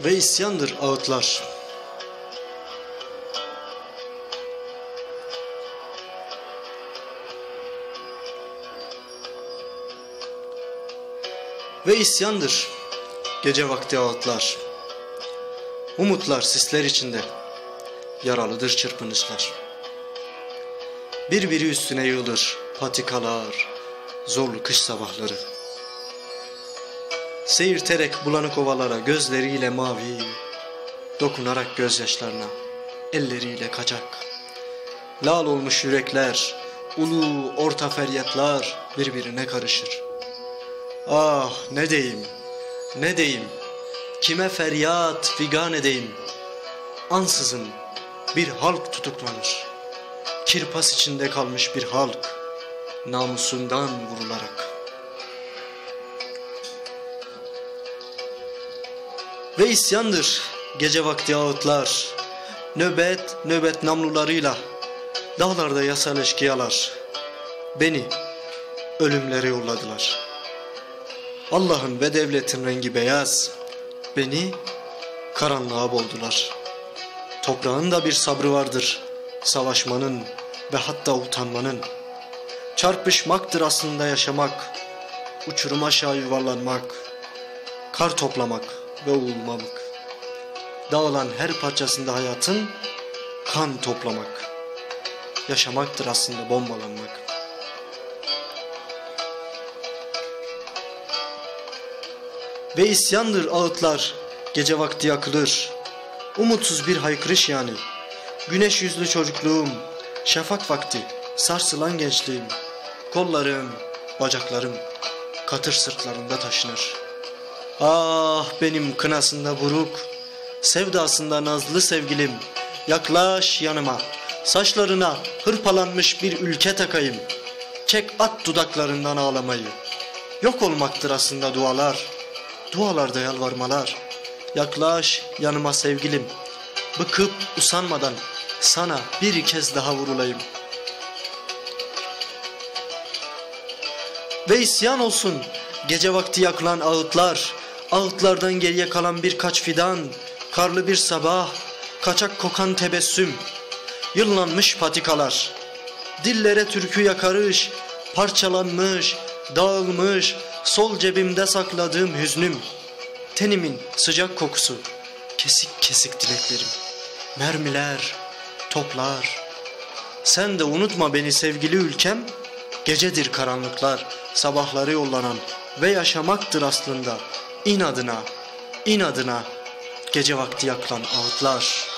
ve isyandır ağıtlar. Ve isyandır gece vakti ağıtlar. Umutlar sisler içinde, yaralıdır çırpınışlar. Birbiri üstüne yığılır patikalar, zorlu kış sabahları. Seyirterek bulanık ovalara gözleriyle mavi, dokunarak gözyaşlarına, elleriyle kacak. Lal olmuş yürekler, ulu orta feryatlar birbirine karışır. Ah ne deyim, ne deyim, kime feryat figan edeyim. Ansızın bir halk tutuklanır. Kirpas içinde kalmış bir halk, namusundan vurularak. Ve isyandır gece vakti ağıtlar, nöbet nöbet namlularıyla, dağlarda yasal eşkıyalar, beni ölümlere yolladılar. Allah'ın ve devletin rengi beyaz, beni karanlığa boğdular. Toprağın da bir sabrı vardır, savaşmanın ve hatta utanmanın. Çarpışmaktır aslında yaşamak, uçurum aşağı yuvarlanmak, kar toplamak ve uğulmamak. Dağılan her parçasında hayatın kan toplamak. Yaşamaktır aslında bombalanmak. Ve isyandır ağıtlar, gece vakti yakılır. Umutsuz bir haykırış yani. Güneş yüzlü çocukluğum, şafak vakti, sarsılan gençliğim. Kollarım, bacaklarım, katır sırtlarında taşınır. Ah benim kınasında buruk, sevdasında nazlı sevgilim. Yaklaş yanıma, saçlarına hırpalanmış bir ülke takayım. Çek at dudaklarından ağlamayı. Yok olmaktır aslında dualar, dualarda yalvarmalar. Yaklaş yanıma sevgilim, bıkıp usanmadan sana bir kez daha vurulayım. Ve isyan olsun gece vakti yakılan ağıtlar, ağıtlardan geriye kalan birkaç fidan, karlı bir sabah, kaçak kokan tebessüm, yıllanmış patikalar, dillere türkü yakarış, parçalanmış, dağılmış, sol cebimde sakladığım hüznüm, tenimin sıcak kokusu, kesik kesik dileklerim, mermiler, toplar. Sen de unutma beni sevgili ülkem, gecedir karanlıklar, sabahları yollanan ve yaşamaktır aslında inadına, inadına gece vakti yakılan ağıtlar.''